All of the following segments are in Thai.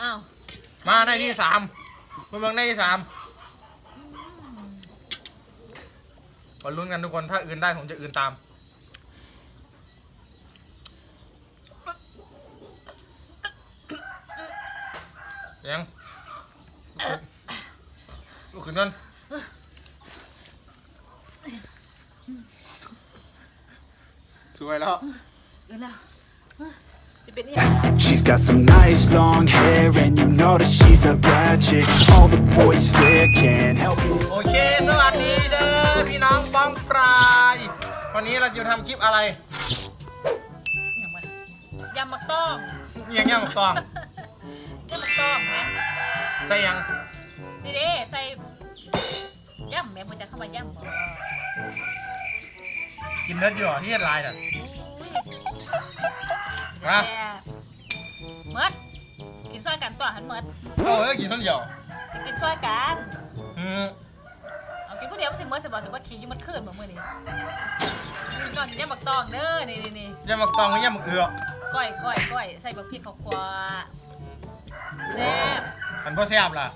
อ้าวมาได้ที่สามเพื่อนเมืองได้ที่สามก็ลุ้นกันทุกคน ถ้าอื่นได้ผมจะอื่นตาม ยังลูกขึ้นนั่นสวยแล้วเออแล้วจะ เป็นยัง She's got some nice long hair and you know that she's a bad chick All the boys stare, can't help you โอเค สวัสดีเด้อพี่น้องป้องปรายวันนี้เราจะทำคลิปอะไรอย่างวะยำมักต้องเงียงเงียบตองยำมักต้องไหมใส่ยังนี่เด้ใส่ย่ำแม่มันจะเข้ามาย่ำบ่กินเนื้ออยู่เหรอที่เฮ็ดลายน่ะอุ้ยมา ดโอ้ยกินต้นเดียวกินซอยกันอืมเอากินผู้เดียวมันสิเมิดสิบอกสิว่าขี่อยู่มันขึ้นเหมือนมื้อนี้นอนกินยำมักต้องเด้อนี่นี่นี่เงียบตองกับเงียบเอือก้อยก้อยก้อยใส่บักพริกข้าวคั่วแซ่บมันพ่อแซ่บล่ะ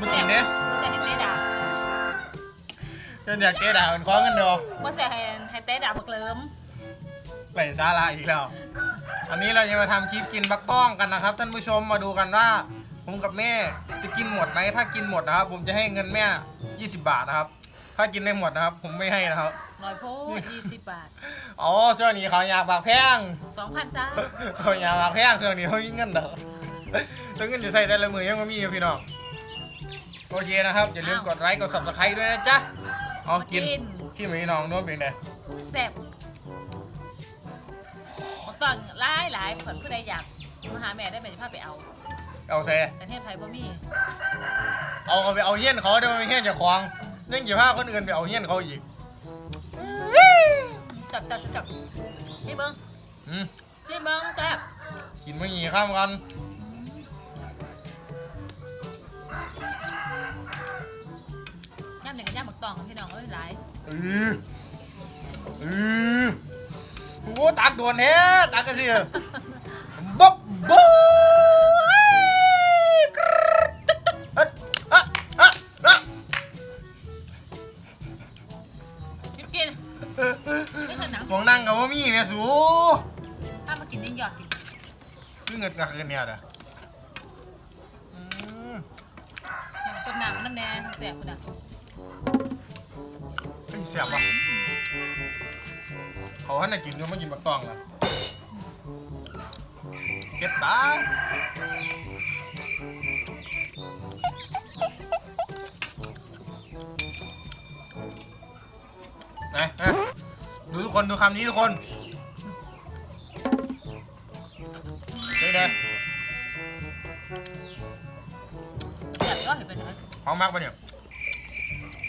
มึงกินเด้บ่ใส่ให้เต้ดาจนอยากเตะด่ามันคล้องกันเดียวบ่ใส่ให้ให้เต้ดาบักเลิมไหลสาระอีกแล้ว อันนี้เราจะมาทำคลิปกินบักต้องกันนะครับ ท่านผู้ชมมาดูกันว่า ผมกับแม่จะกินหมดไหมถ้ากินหมดนะครับ ผมจะให้เงินแม่ 20 บาทนะครับ ถ้ากินได้หมดนะครับ ผมไม่ให้นะครับน้อยโพด20บาทอ๋อช่วงนี้เขาอยากบากแพง2,000ซะเขาอยากบากแพงช่วงนี้เขายิ่งเงินเด้อแล้วเงินอยู่ใส่แต่ละมือยังไม่มีอยู่พี่น้องโอเคนะครับอย่าลืมกดไลค์กด subscribe ด้วยนะจ๊ะเอากินที่มีน้องโน้ตเป็นไงแซ่บบัก ต้องหลายหลายเพิ่นผู้ใดอยากมาหาแม่ได้แม่จะพาไปเอาเอาใส่แต่เทศไทยบ่มีเอาเขาไปเอาเฮี้ยนเขาเดี๋ยวไปเฮี้ยนเจะควงนึ่งกี่ผ้าคนอื่นไปเอาเฮี้ยนเขาอีกจับจับจับนี่เบิ่งอืมนี่เบิ่งแซ่บกินมื่อกี้ข้ามกันย่ำหนึ่งกับย่ำบักต้องกับพี่น้องเอ้ยหลายเออเออ โอ้ตักโดนแท้ตักกันสิบ๊อบบ๊อบกินกินนี่คือหนังมองนั่งกับว่ามีเนี่ยสูถ้ามากินนี่หยอดกินคือเงินกับเงินเนี่ยเด้อืมสดน้ำน้ำแดงแซ่บคุณอะเฮ้ยเสียบว่ะ เขาให้น่ะกินอยู่ไม่กินบักตองล่ะเก็บตาไหนเอ้ยดูทุกคนดูคำนี้ทุกคนเฮ้ยเด้แซ่บก็เห็นเป็นไงห้องมากปะเนี่ย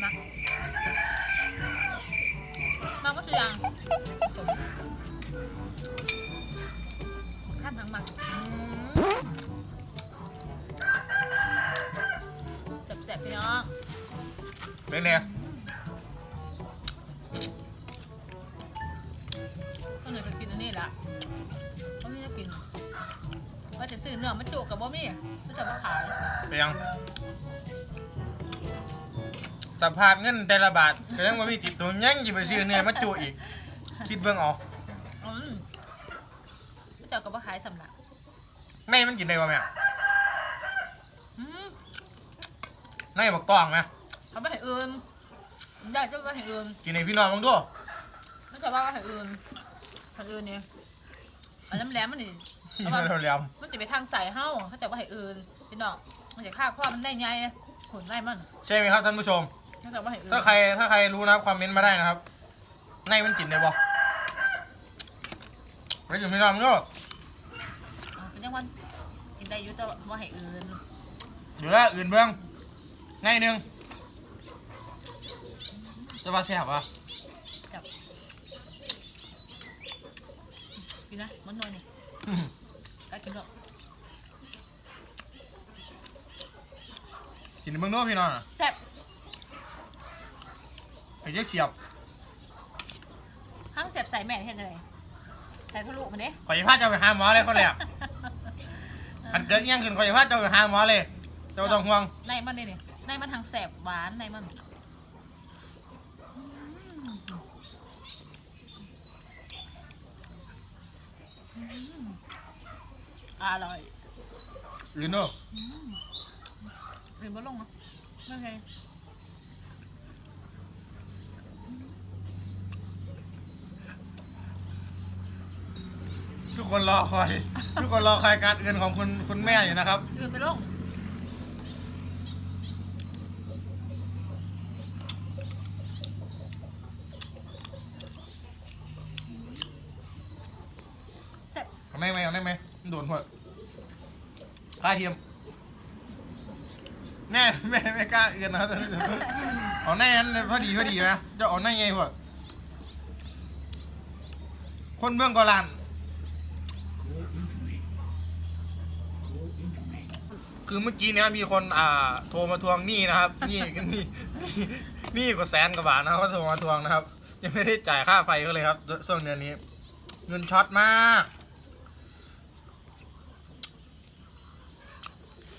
มามาก็คือยัง สมขั้นทั้งมันแซ่บๆพี่น้องเป็นไงก็เลยไปกินอันนี้ละเขาไม่ได้กินว่าจะซื้อเนื้อมันจุกกับบ่มี่ก็จะมาขายเป็นยังสภาพเงินแต่ละบาทก็ยังว่ามีติดตัวยังหยิบไปซื้อเนี่ยมาจุอีก คิดเบื้องเออกอืมก็ จะกับมาขายสำหรับในมันกินได้ป่ะแม่อืมในบักตองไหมเขาไม่ให้อื่นได้จะไม่ให้อื่นกินในพี่น้องมึงด้วยไม่ใช่ว่าให้อื่นทางอื่นเนี่ยอันน้ำแหลมมันนี่พี่น้องเราเลี้ยมมันจะไปทางใส่เฮ้าเขาแต่ว่าให้อื่นพี่น้องมันจะฆ่าข้อมันได้ไงหุ่นไล่มันใช่ไหมครับท่านผู้ชม เขาแต่ว่าให้อื่นถ้าใครถ้าใครรู้นะครับคอมเมนต์มาได้นะครับ ในมันกินได้บ่แล้วอยู่พี่น้องมึงด้วยอ่าเป็น ยังวันกินได้อยุ่แต่ว่าให้อื่นอยู่แล้วอื่นเบื้องในหนึ่งจะว่าแซ่บอะจับกินนะมันนวลนี่ก็กินหรอกกินในเบื้องด้วยพี่น้องอะแซ่บไอ้เจ๊เสียบห้ามเสียบใส่แม่เห็นอะไรใส่ทะลุมาเด้ขออย่าพลาดจะไปหาหมอเลยคนแรกเอออันเกิดอิหยังขึ้นคอยว่าเจ้าหาหมอเลย เจ้าต้องห่วง ในมันนี่นี่ในมันทางแสบหวานในมันอืมอร่อยอื่นเนอะหรือบ่ลงเนาะไม่ใช่ทุกคนรอคอย ทุกคนรอคอยการอื่นของคุณคุณแม่อยู่นะครับ อื่นไปลงแซ่บเอาได้ไหมเอาได้ไหมมันโดนหัวกล้าเทียมแน่แม่ไม่กล้าเอื่นนะครับเอาแน่นั้นพอดีพอดีนะเจะเอาแน่ไงหัวคนเมืองกอลัน คือเมื่อกี้เนี้ยมีคนอ่าโทรมาทวงหนี้นะครับหนี่นี่นี่หนี่กว่าแสนกว่าบาทนะครับเขาโทรมาทวงนะครับ ยังไม่ได้จ่ายค่าไฟเขาเลยครับช่วงเดือนนี้เงินช็อตมาก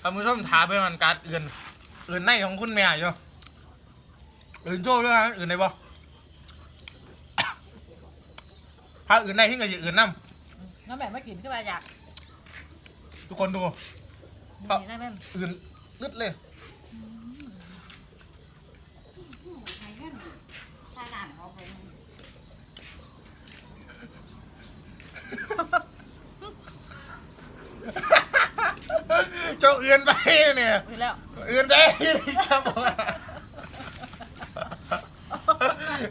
ท่านผู้ชมถามเพื่อนการอื่นอื่นในของคุณแม่อยู่อื่นโจ้ด้วยนะอื่นในบ่ถ้าอื่นในที่เกิดอย่างอื่นนั่น้ำแบบไม่กินขึ้นมาอยาก ทุกคนดูครับ นี่ได้ไหมอื่นลึดเลยถ้าหลานเขาเป็นเจ้าอื่นไปเนี่ยอื่นแล้วอื่นได้ครับผม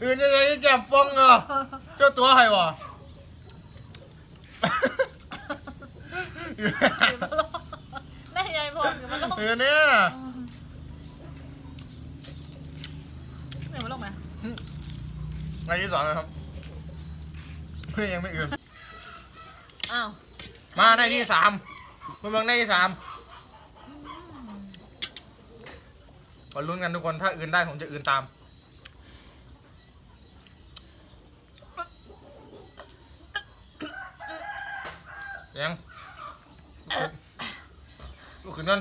อื่นยังไงแก้มป้องเหรอเจ้าตัวใครวะอื่นมาลงได้ ยายพรอื่นมาลงเออเนี่ยอื่นมาลงไหมรายที่สองนะครับเพื่อนยังไม่อื่นอ้าวมาได้ที่สามคุณเมืองได้ที่สามมาลุ้นกันทุกคนถ้าอื่นได้ผมจะอื่นตามยัง ลุกขึ้นนั่น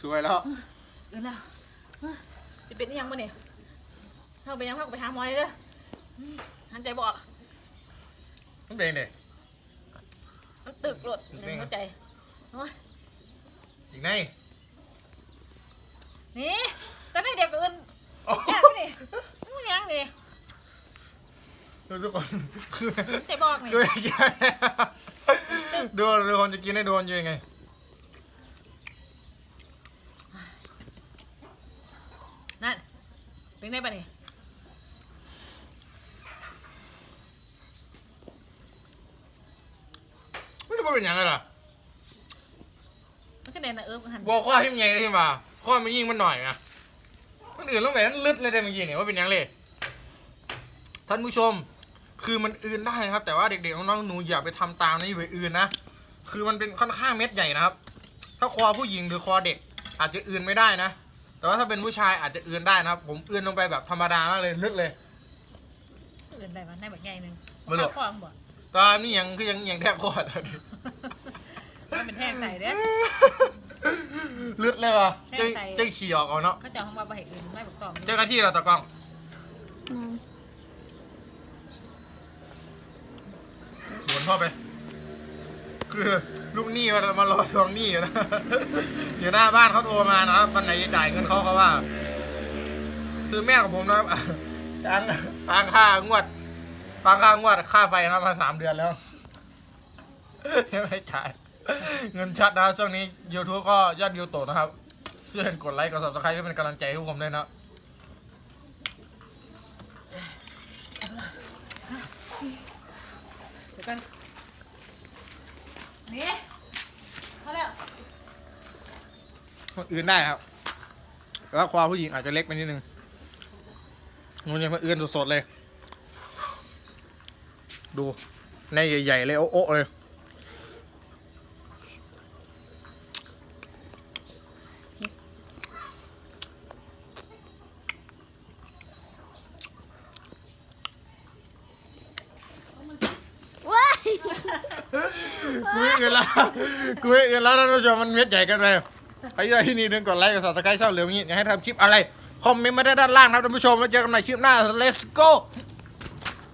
สวยแล้วอื่นแล้วจะเป็นยังบ่เนี่ยเข้าไปยังเข้าไปหาหมอเลยเด้ออืมหันใจบอกมันเป็นไงมันตึกหลดในหัวใจโอ้ยอีกไงนี่ตอนนี้เด็กอื่นโอ้แย่ไปดิมึงยังดิ ดูทุกคนคือใจบอกนี่คือดูดูคนจะกินให้โดนอยู่ยังไงนั่นเป็นไงปะนี่ไม่รู้ว่าเป็นยังไงล่ะมันก็เด่นนะเอิบหันบอกข้อที่มันใหญ่ที่มาข้อมันยิ่งมันหน่อยนะมันอื่นลงไปมันลึดเลยแต่เมื่อกี้เนี่ยว่าเป็นยังเลยท่านผู้ชม คือมันอื่นได้นะครับ แต่ว่าเด็กๆน้องๆหนูอย่าไปทำตามในเวทอื่นนะคือมันเป็นค่อนข้างเม็ดใหญ่นะครับ ถ้าคอผู้หญิงหรือคอเด็ก อาจจะอื่นไม่ได้นะ แต่ว่าถ้าเป็นผู้ชายอาจจะอื่นได้นะครับ ผมอื่นลงไปแบบธรรมดามากเลยลึดเลยอื่นได้ปะได้แบบใหญ่หนึ่งไม่รู้ข้อมบ่ตอนนี้ยังคือยังยังแทบคอดมันเป็นแท่งใส่เด้อลึดเลยวะแค่เจ๊งใส่เจ๊งขี่ออกเอาเนาะเขาจะเอาของมาบะเห็ดอื่นไม่บอกต่อมเจ้าหน้าที่เราตะกล้อง หมุนเข้าไปคือลูกหนี้มามารอทวงหนี้อยู่นะอยู่หน้าบ้านเขาโทรมานะครับวันไหนจะจ่ายเงินเขาเขาว่า คือแม่ของผมนะครับตังตังค่างวดตังค่างวดค่าไฟนะมาสามเดือนแล้วยังไม่จ่ายเงินชัดนะช่วงนี้ YouTube ก็ยอดวิวตกนะครับเพื่อนกดไลค์กด subscribe เพื่อเป็นกำลังใจให้พวกผมด้วยนะเดี๋ยวกัน นี่เขาแล้วคนอื่นได้ครับแต่ว่าความผู้หญิงอาจจะเล็กไปนิดนึงมันยังมาอื่นสดๆเลย ดูในใหญ่ๆเลยโอ๊ะๆเลย เงินแล้วกูไม่อื่นแล้วท่านผู้ชมมันเม็ดใหญ่เกันไปใครที่ที่นี่นึงกดไลค์กดซับสไครต์ช่องเหลืองนี้อยากให้ทำคลิปอะไรคอมเมนต์มาได้ด้านล่างนะครับท่านผู้ชมแล้วเจอกันใหม่คลิปหน้า let's go